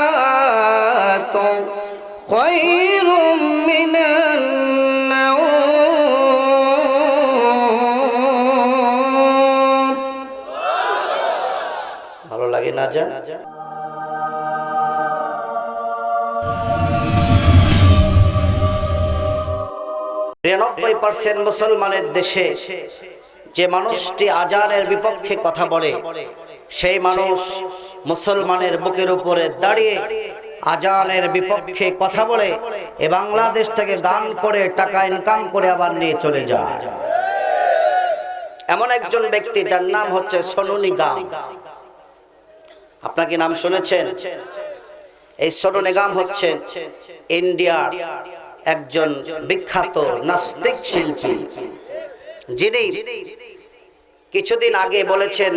الصلاة خير من النوم ভালো লাগে না যা নিরানব্বই পার্সেন্ট মুসলমানের দেশে যে মানুষটি আজানের বিপক্ষে কথা বলে, সেই মানুষ মুসলমানের বুকের উপরে দাঁড়িয়ে আজানের বিপক্ষে কথা বলে, এ বাংলাদেশ থেকে দান করে, টাকা ইনকাম করে আবার নিয়ে চলে যায়। এমন একজন ব্যক্তি যার নাম হচ্ছে সোনু নিগাম আপনাকে নাম শুনেছেন? এই সোনু নিগাম হচ্ছে ইন্ডিয়ার একজন বিখ্যাত নাস্তিক শিল্পী, যিনি কিছুদিন আগে বলেছেন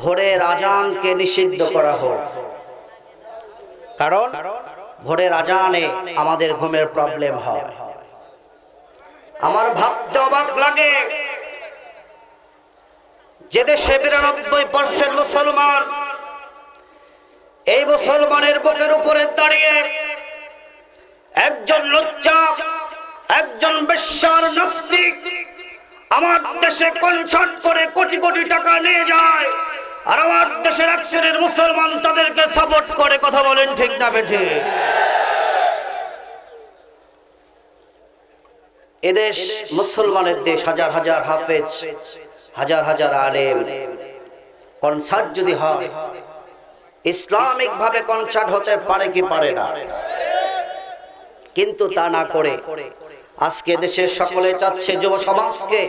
ভোরের আজানকে নিষিদ্ধ করা হোক। কারণ ভোরের আজানে আমাদের ঘুমের প্রবলেম হয়। আমার ভাবতে অবাক লাগে যে দেশে বিরানব্বই পার্সেন্ট মুসলমান এই মুসলমানের বুকের উপরে দাঁড়িয়ে একজন লজ্জা একজন বিশ্বার নাস্তিক। আমার দেশে কনসার্ট করে কোটি কোটি টাকা নিয়ে যায়, আর আমার দেশের এক মুসলমান তাদেরকে সাপোর্ট করে, কথা বলেন ঠিক না বেঠে? এদেশ মুসলমানের দেশ, হাজার হাজার হাফেজ, হাজার হাজার আলেম। কনসার্ট যদি হয় ইসলামিক ভাবে কনসার্ট হতে পারে কি পারে না? কিন্তু তা না করে। আজকে দেশের সকলে চাচ্ছে যুব সমাজকে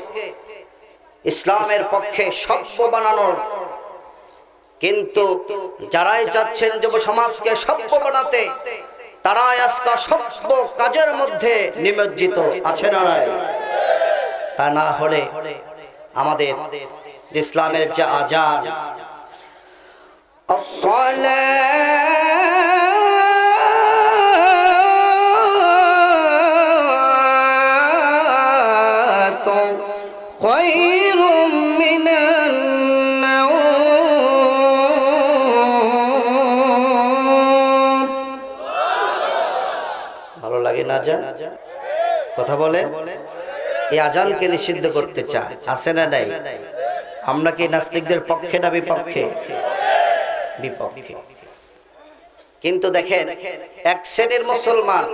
ইসলামের পক্ষে সভ্য বানানোর। কিন্তু যারাই চাচ্ছেন যুব সমাজকে সভ্য বানাতে, তারাই আজকা সভ্য কাজের মধ্যে নিমজ্জিত আছে না তা না হলে আমাদের ইসলামের যে আজান خير من النوم ভালো লাগে না যা কথা বলে এই আজানকে নিষিদ্ধ করতে চায় আছে না নাই আমরা কি নাস্তিকদের পক্ষে না বিপক্ষে বিপক্ষে কিন্তু দেখেন এক শ্রেণীর মুসলমান